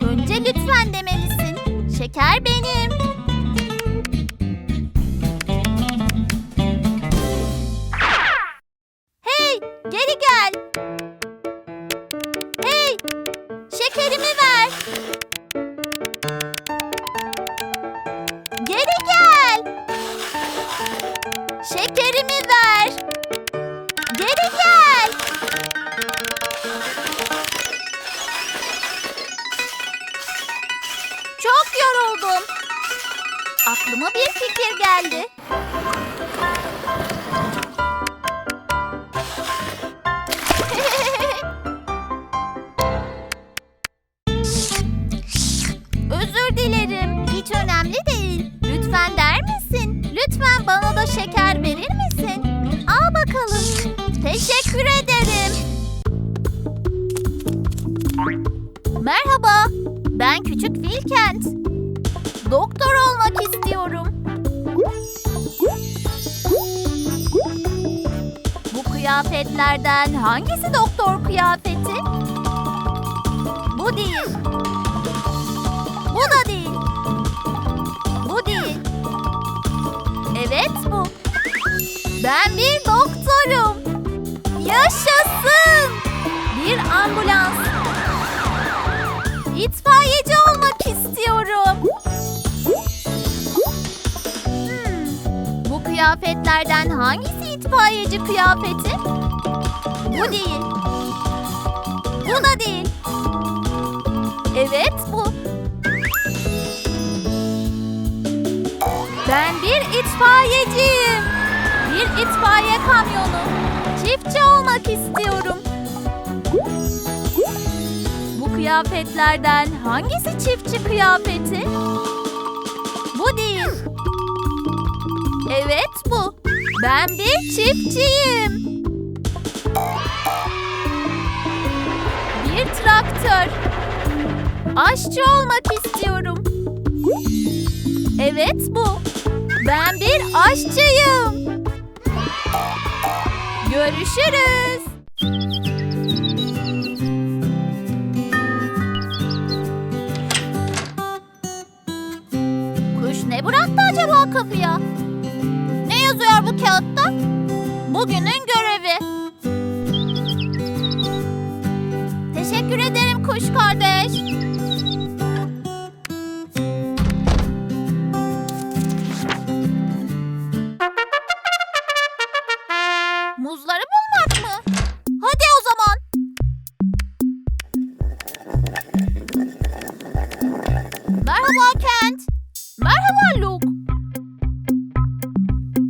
Önce lütfen demelisin. Şeker benim. Lütfen bana da şeker verir misin? Al bakalım. Teşekkür ederim. Merhaba. Ben Küçük Wilkent. Doktor olmak istiyorum. Bu kıyafetlerden hangisi doktor kıyafeti? Bu değil. Ben bir doktorum. Yaşasın. Bir ambulans. İtfaiyeci olmak istiyorum. Hmm, Bu kıyafetlerden hangisi itfaiyeci kıyafeti? Bu değil. Bu da değil. Evet bu. Ben bir itfaiyeciyim. Bir itfaiye kamyonu. Çiftçi olmak istiyorum. Bu kıyafetlerden hangisi çiftçi kıyafeti? Bu değil. Evet bu. Ben bir çiftçiyim. Bir traktör. Aşçı olmak istiyorum. Evet bu. Ben bir aşçıyım. Görüşürüz. Kuş ne bıraktı acaba kapıya? Ne yazıyor bu kağıtta? Bugünün Merhaba Luke.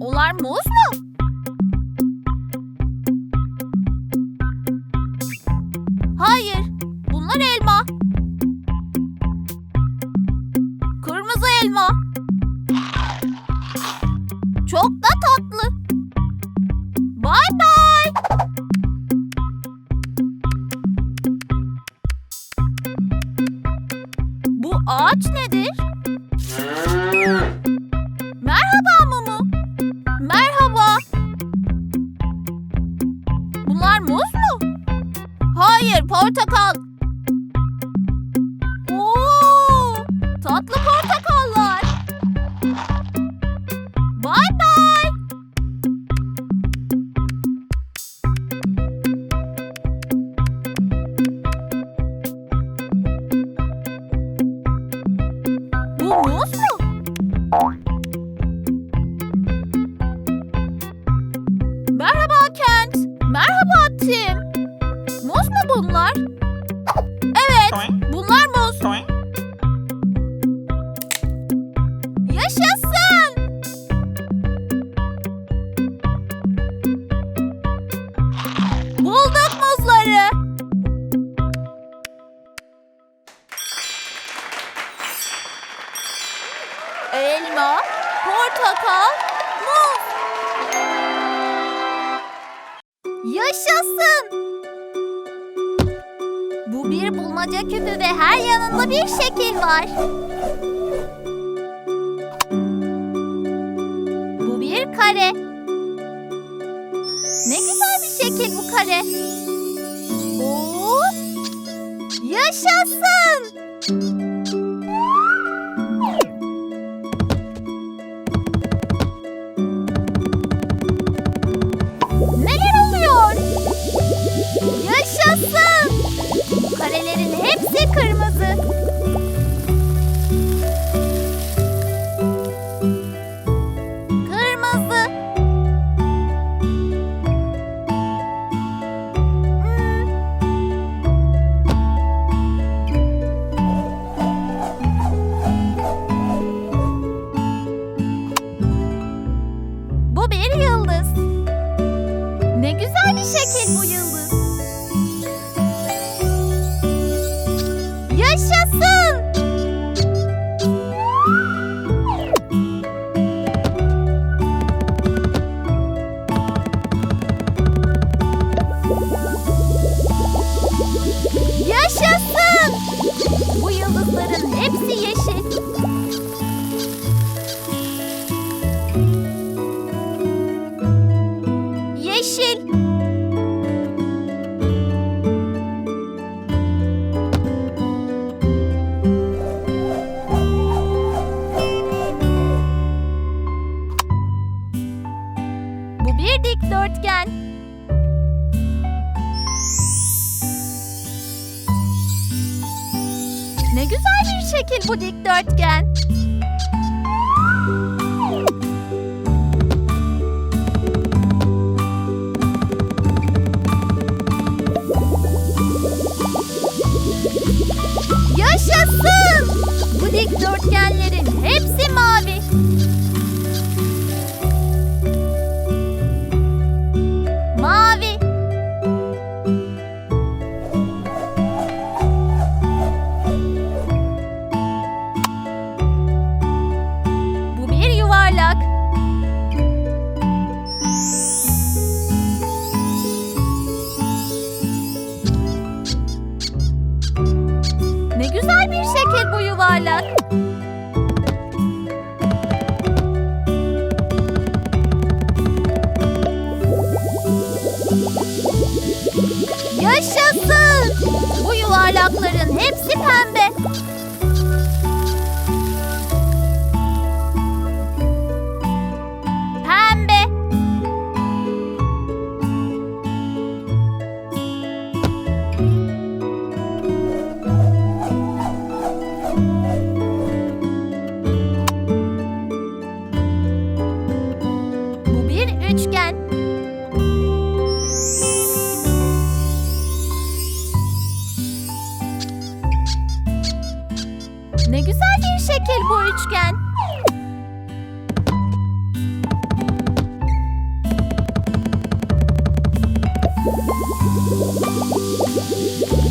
Onlar muz mu? Hayır, bunlar elma. Kırmızı elma. Çok da tatlı. Bye bye. Bu ağaç nedir? Yaşasın! Bu bir bulmaca küpü ve her yanında bir şekil var. kare. Ne güzel bir şekil bu kare. Oo! Yaşasın! Kırmızı.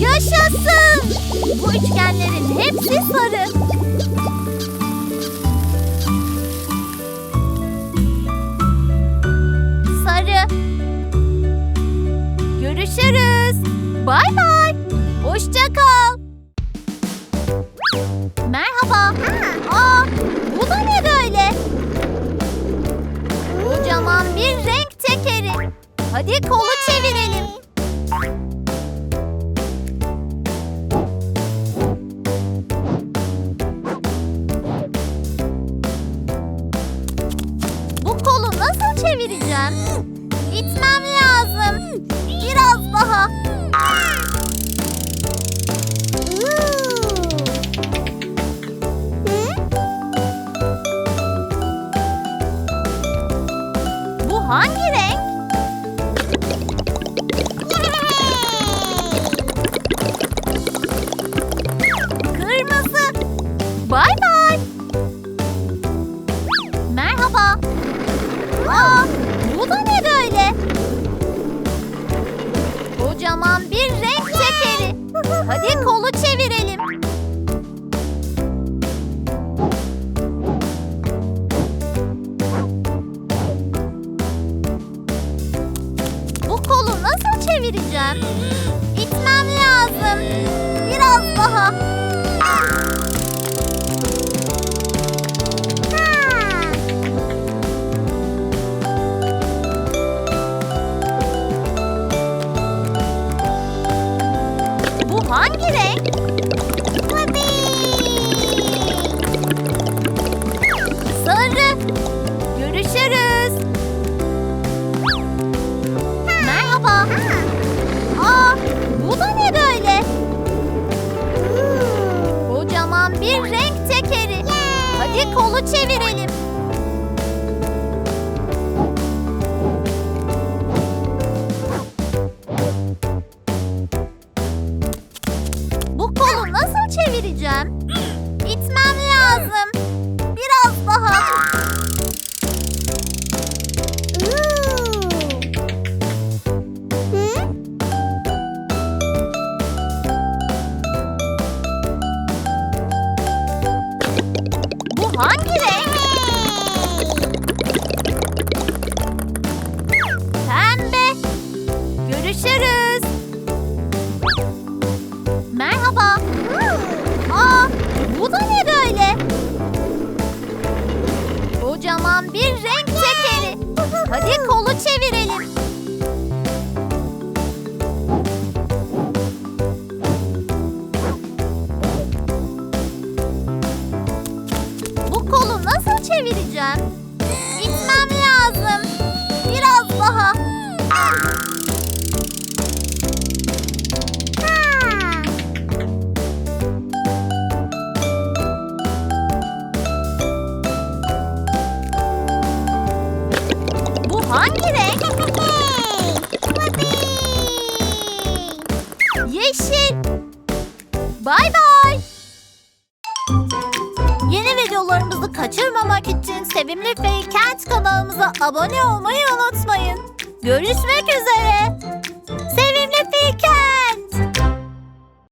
Yaşasın! Bu üçgenlerin hepsi sarı. Sarı. Görüşürüz. Bay bay. Hoşça kal. Merhaba. Aa, bu da ne böyle? Kocaman bir renk tekeri. Hadi kolu çevireceğim? İtmem lazım. Biraz daha. Bu hangi renk? Kırmızı. Bay bay. Kocaman bir renk tekeri. Hadi kolu çevirelim. Bu kolu nasıl çevireceğim? İtmem lazım. Biraz daha. Çevireceğim? Hangi renk? Yeşil. Bay bay. Yeni videolarımızı kaçırmamak için Sevimli Faykent kanalımıza abone olmayı unutmayın. Görüşmek üzere.